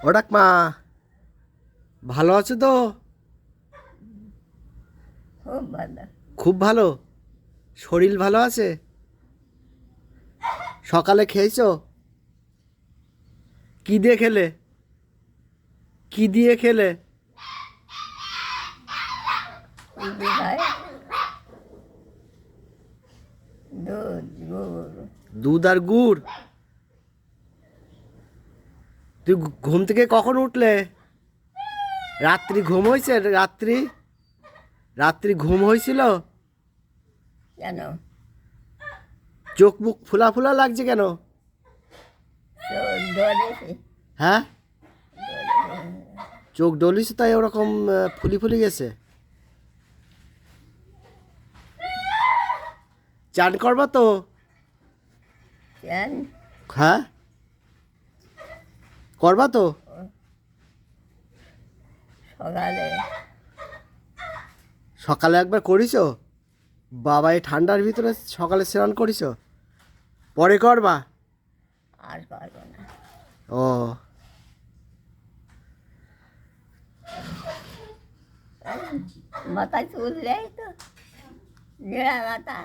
ওটাক মা ভালো আছো তো? খুব ভালো। খুব ভালো? শরীর ভালো আছে? সকালে খেয়েছো? কি দিয়ে খেলে? কি দিয়ে খেলে? দুধ আর গুড়? তুই ঘুম থেকে কখন উঠলে? রাত্রি ঘুম হয়েছে রাত্রি? রাত্রি ঘুম হয়েছিল কেন? চোখ মুখ ফুলা ফুলা লাগছে কেন? হ্যাঁ? চোখ ডলিস তাই ওরকম ফুলি ফুলি গেছে। চান করবা তো? কেন হ্যাঁ? করবা তো। সকালে। সকালে একবার করিস বাবা এই ঠান্ডার ভিতরে সকালে স্নান করিস পরে করবা। আর পারব না। ও। মাথায় চুল দেয় তো। জেরা মাথা।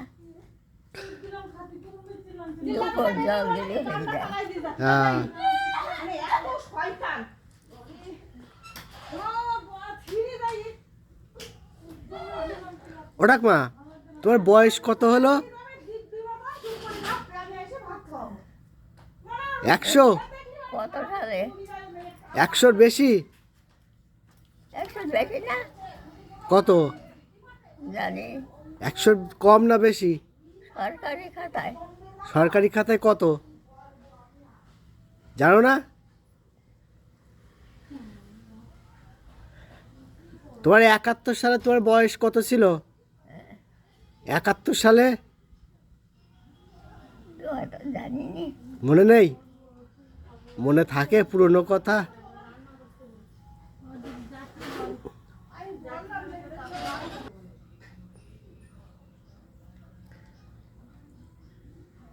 দুপুর জল দিলে হয়ে যায়। হ্যাঁ। ওটাক মা তোমার বয়স কত হলো? একশো? কত সালে একশোর বেশি? একশো বেশি না? কত? জানি। একশোর কম না বেশি? সরকারি খাতায়। সরকারি খাতায় কত? জানো না? তোমার একাত্তর সালে তোমার বয়স কত ছিল? একাত্তর সালে? মনে নেই? মনে থাকে পুরনো কথা?